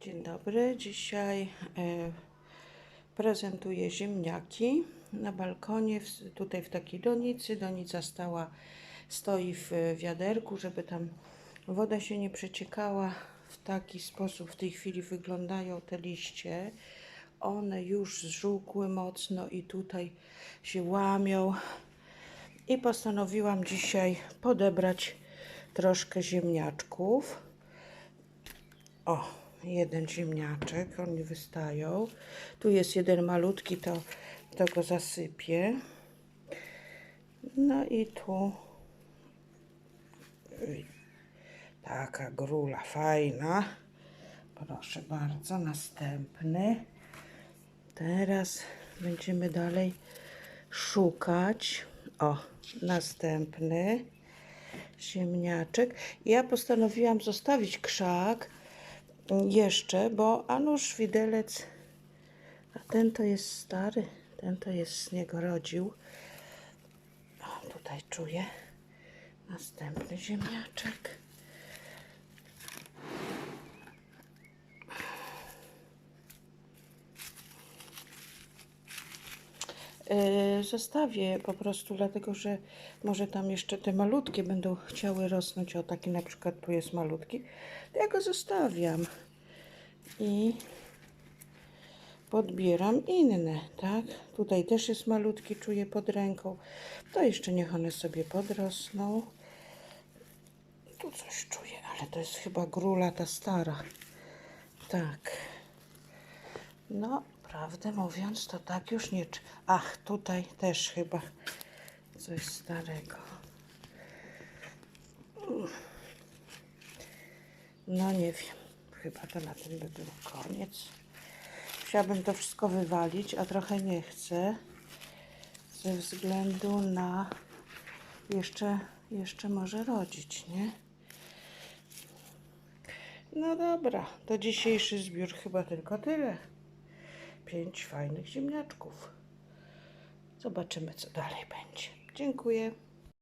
Dzień dobry. Dzisiaj e, prezentuję ziemniaki na balkonie, tutaj w takiej donicy. Donica stała, stoi w wiaderku, żeby tam woda się nie przeciekała. W taki sposób w tej chwili wyglądają te liście. One już zżółkły mocno i tutaj się łamią. I postanowiłam dzisiaj podebrać troszkę ziemniaczków. O, jeden ziemniaczek, oni wystają. Tu jest jeden malutki, to, to go zasypię. No i tu taka grula fajna. Proszę bardzo, następny. Teraz będziemy dalej szukać. O, następny ziemniaczek. Ja postanowiłam zostawić krzak jeszcze, bo a nuż widelec, a ten to jest stary, ten to jest z niego rodził. O, tutaj czuję następny ziemniaczek. Yy, Zostawię po prostu, dlatego że może tam jeszcze te malutkie będą chciały rosnąć. O, taki na przykład tu jest malutki. To ja go zostawiam i podbieram inne, tak? Tutaj też jest malutki, czuję pod ręką. To jeszcze niech one sobie podrosną. Tu coś czuję, ale to jest chyba grula ta stara. Tak. No, prawdę mówiąc, to tak już nie. Ach, tutaj też chyba coś starego. No nie wiem, chyba to na tym by był koniec. Chciałabym to wszystko wywalić, a trochę nie chcę. Ze względu na jeszcze, jeszcze może rodzić, nie? No dobra, to dzisiejszy zbiór chyba tylko tyle. Pięć fajnych ziemniaczków. Zobaczymy, co dalej będzie. Dziękuję.